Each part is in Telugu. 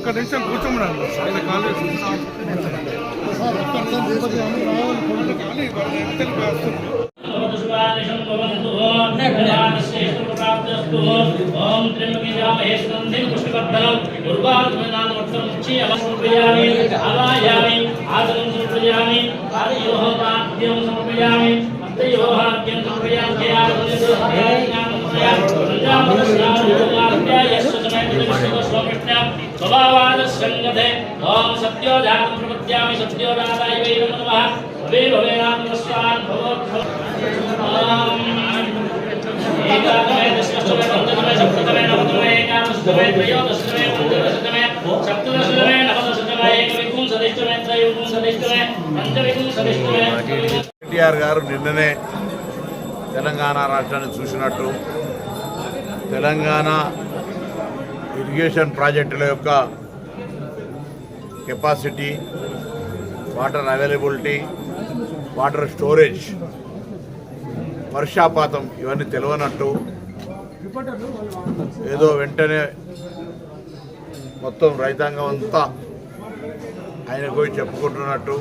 ఒక్క నిమిషం కూర్చోమన్నారు ఆయన కాలు ఓం త్ర్యంబకేశామహేశ్వరం పుష్టివర్ధనం ఉర్వారునామక్షి సమర్పయామి అవాయామి ఆసనం సమర్పయామి ఆదయోహాద్యం సమర్పయామి హస్తయోహాద్యం సమర్పయామి స్వభావాదస్సంగతే ఓం ఎన్టీఆర్ గారు నిన్ననే తెలంగాణ రాష్ట్రాన్ని చూసినట్టు తెలంగాణ ఇరిగేషన్ ప్రాజెక్టుల యొక్క capacity water availability water storage వర్షాపాతం ఇవన్నీ తెలియనట్టు ఏదో వెంటనే మొత్తం రైతాంగం అంతా ఆయన పోయి చెప్పుకుంటున్నట్టు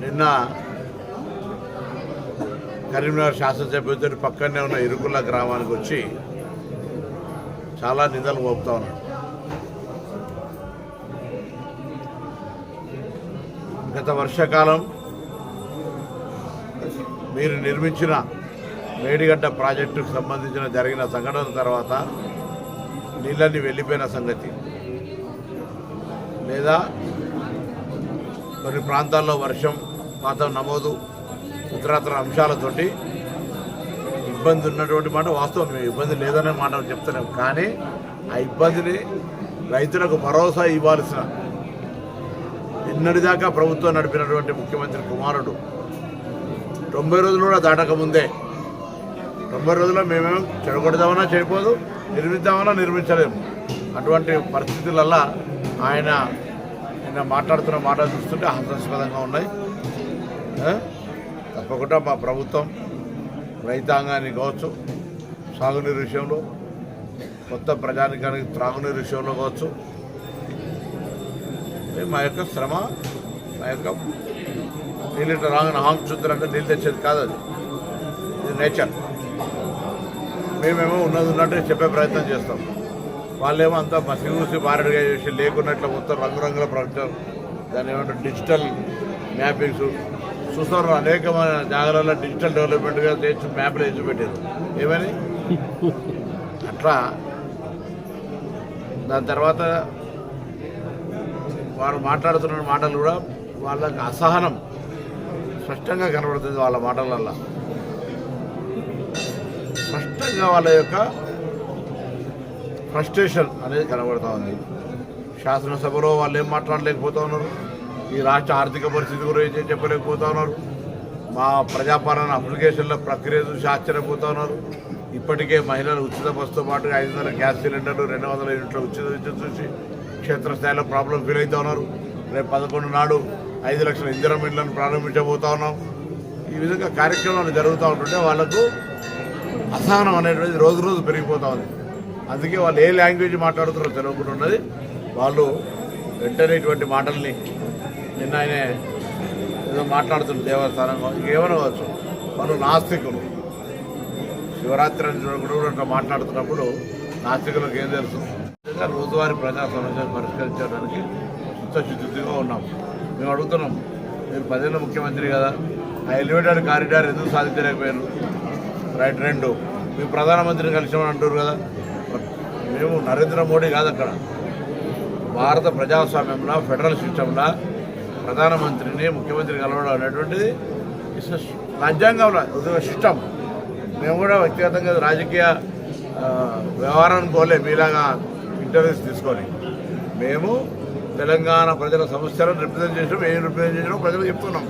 నిన్న కరీంనగర్ శాసనసభ్యుడి పక్కనే ఉన్న ఇరుకుల గ్రామానికి వచ్చి చాలా నిందలు మోపుతా ఉన్నాడు. గత వర్షాకాలం మీరు నిర్మించిన మేడిగడ్డ ప్రాజెక్టుకు సంబంధించిన జరిగిన సంఘటన తర్వాత నీళ్ళన్నీ వెళ్ళిపోయిన సంగతి. లేదా కొన్ని ప్రాంతాల్లో వర్షం పాతం నమోదు ఇతరత్ర అంశాలతోటి ఇబ్బంది ఉన్నటువంటి మాట వాస్తవం. మేము ఇబ్బంది లేదనే మాట చెప్తున్నాం కానీ ఆ ఇబ్బందిని రైతులకు భరోసా ఇవ్వాల్సిన నిన్నటిదాకా ప్రభుత్వం నడిపినటువంటి ముఖ్యమంత్రి కుమారుడు. తొంభై రోజులు కూడా దాటకముందే తొంభై రోజుల్లో మేమేం చెడగొడదామన్నా చేయకూడదు నిర్మిద్దామన్నా నిర్మించలేము. అటువంటి పరిస్థితులల్లా ఆయన నిన్న మాట్లాడుతున్న మాటలు చూస్తుంటే హాస్యాస్పదంగా ఉన్నాయి. తప్పకుండా మా ప్రభుత్వం రైతాంగాన్ని కావచ్చు సాగునీరు విషయంలో కొత్త ప్రజానికానికి త్రాగునీరు విషయంలో కావచ్చు. మా యొక్క శ్రమ మా యొక్క నీళ్ళు రాగానే హామ్ చూద్దరంటే నీళ్ళు తెచ్చేది కాదు అది. ఇది నేచర్. మేమేమో ఉన్నది ఉన్నట్టు చెప్పే ప్రయత్నం చేస్తాం. వాళ్ళేమో అంతా మసిగూసి బారడిగా చేసి లేకున్నట్లు మొత్తం రంగురంగుల ప్రపంచం. దాని ఏమంటారు? డిజిటల్ మ్యాపింగ్స్ చూస్తారు అనేకమైన జాగ్రత్తలో డిజిటల్ డెవలప్మెంట్గా తెచ్చి మ్యాప్లు వేసి పెట్టారు ఏమని? అట్లా. దాని తర్వాత వారు మాట్లాడుతున్న మాటలు కూడా వాళ్ళకి అసహనం స్పష్టంగా కనబడుతుంది వాళ్ళ మాటలల్లో. స్పష్టంగా వాళ్ళ యొక్క ఫ్రస్ట్రేషన్ అనేది కనబడుతూ ఉంది. శాసనసభలో వాళ్ళు ఏం మాట్లాడలేకపోతా ఉన్నారు? ఈ రాష్ట్ర ఆర్థిక పరిస్థితి గురించి చెప్పలేకపోతా ఉన్నారు మా ప్రజాపాలన అప్లికేషన్ల ప్రక్రియ చూసి ఆశ్చర్యపోతా ఉన్నారు ఇప్పటికే మహిళలు ఉచిత బస్సుతో పాటు ఐదు వందల గ్యాస్ సిలిండర్లు రెండు వందల యూనిట్ల ఉచిత విద్యుత్ చూసి క్షేత్రస్థాయిలో ప్రాబ్లం ఫీల్ అవుతా ఉన్నారు రేపు పదకొండు నాడు ఐదు లక్షల ఇందిరా మిల్లను ప్రారంభించబోతా ఉన్నాం ఈ విధంగా కార్యక్రమాలు జరుగుతూ ఉంటుంటే వాళ్ళకు అసహనం అనేటువంటిది రోజు రోజు పెరిగిపోతూ ఉంది. అందుకే వాళ్ళు ఏ లాంగ్వేజ్ మాట్లాడుతున్నారో తెలియకుండా ఉన్నది. వాళ్ళు వెంటనే ఇటువంటి మాటల్ని నిన్న ఆయనే ఏదో మాట్లాడుతున్న దేవస్థానం ఇంకేమైనా వాళ్ళు నాస్తికులు. శివరాత్రి అని చూడకుండా కూడా మాట్లాడుతున్నప్పుడు నాస్తికులకు ఏం తెలుసు? నిజంగా రోజువారీ ప్రజా సమస్యలు పరిష్కరించడానికి చిత్తశుద్ధిగా ఉన్నాం. మేము అడుగుతున్నాం మీరు పదేళ్ళ ముఖ్యమంత్రి కదా ఆ ఎలివేటెడ్ కారిడార్ ఎందుకు సాధించలేకపోయారు? రైట్ రెండు మీ ప్రధానమంత్రిని కలిసామని అంటారు కదా. మేము నరేంద్ర మోడీ కాదు అక్కడ. భారత ప్రజాస్వామ్యంలో ఫెడరల్ సిస్టంలో ప్రధానమంత్రిని ముఖ్యమంత్రి కలవడం అనేటువంటిది ఇట్స్ రాజ్యాంగంలో ఒక సిస్టమ్ మేము కూడా వ్యక్తిగతంగా రాజకీయ వ్యవహారం పోలే మీలాగా ఇంటర్వ్యూస్ తీసుకొని. మేము తెలంగాణ ప్రజల సమస్యలను రిప్రజెంట్ చేసినాం ఏం రిప్రజెంట్ చేసినాం ప్రజలు చెప్తున్నాం.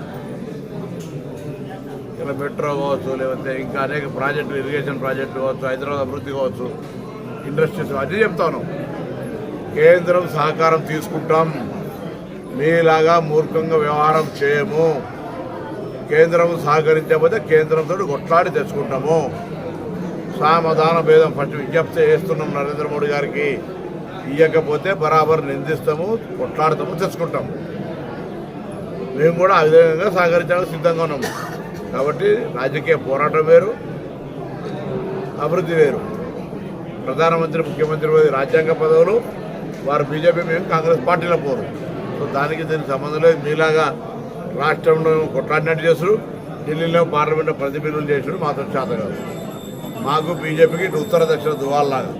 ఇలా మెట్రో కావచ్చు లేకపోతే ఇంకా అనేక ప్రాజెక్టులు ఇరిగేషన్ ప్రాజెక్టులు కావచ్చు హైదరాబాద్ అభివృద్ధి కావచ్చు ఇండస్ట్రీస్ అన్నీ చెప్తాను కేంద్రం సహకారం తీసుకుంటాం. మీలాగా మూర్ఖంగా వ్యవహారం చేయము. కేంద్రం సహకరించకపోతే కేంద్రంతో కొట్లాడి తెచ్చుకుంటాము. సామధాన భేదం ఫస్ట్ విజ్ఞప్తి చేస్తున్నాం నరేంద్ర మోడీ గారికి. ఇవ్వకపోతే బరాబర్ నిందిస్తాము కొట్లాడతాము తెచ్చుకుంటాము. మేము కూడా ఆ విధంగా సహకరించడానికి సిద్ధంగా ఉన్నాము. కాబట్టి రాజకీయ పోరాటం వేరు అభివృద్ధి వేరు. ప్రధానమంత్రి ముఖ్యమంత్రి రాజ్యాంగ పదవులు వారు బీజేపీ మేము కాంగ్రెస్ పార్టీలో పోరు. సో దానికి దీనికి సంబంధం లేదు మీలాగా రాష్ట్రంలో కొట్లాడినట్టు చేస్తారు ఢిల్లీలో పార్లమెంట్లో ప్రతిబింబం చేశారు మాత్రం చేత కాదు మాకు బీజేపీకి ఇటు ఉత్తర దక్షిణ దువాల్లాగా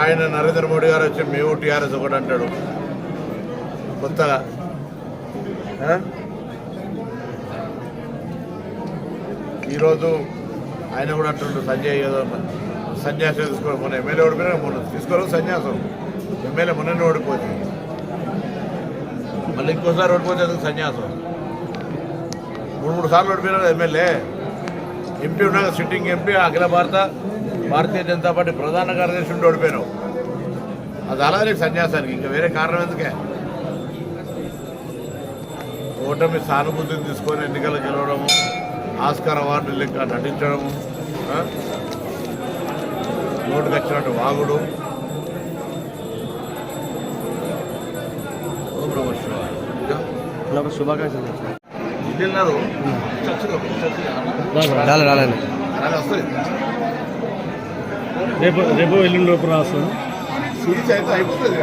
ఆయన నరేంద్ర మోడీ గారు వచ్చి మేము టీఆర్ఎస్ ఒకటి అంటాడు. కొత్తగా. ఈరోజు ఆయన కూడా అంటుండు సంజయ్ ఏదో సన్యాసం తీసుకోవడం మొన్న ఎమ్మెల్యే ఓడిపోయినా మొన్న తీసుకోవడం సన్యాసం ఎమ్మెల్యే మొన్న ఓడిపోతుంది మళ్ళీ ఇంకోసారి ఓడిపోతే ఎందుకు సన్యాసం? మూడు మూడు సార్లు ఓడిపోయినారు ఎమ్మెల్యే. ఎంపీ ఉన్నాక సిట్టింగ్ ఎంపీ అఖిల భారత భారతీయ జనతా పార్టీ ప్రధాన కార్యదర్శి ఉండి ఓడిపోయినావు. అది అలాగే సన్యాసానికి ఇంకా వేరే కారణం ఎందుకే? ఓటమి సానుభూతిని తీసుకొని ఎన్నికలు గెలవడము ఆస్కార్ అవార్డు లెక్క నటించడము ఆ? నోటుకు వచ్చినట్టు వాగుడు. ఇంకా శుభాకాంక్షలు. రాలే వస్తుంది రేపు రేపు ఎల్లుండి లోపు రాస్తాను. అయిపోతుంది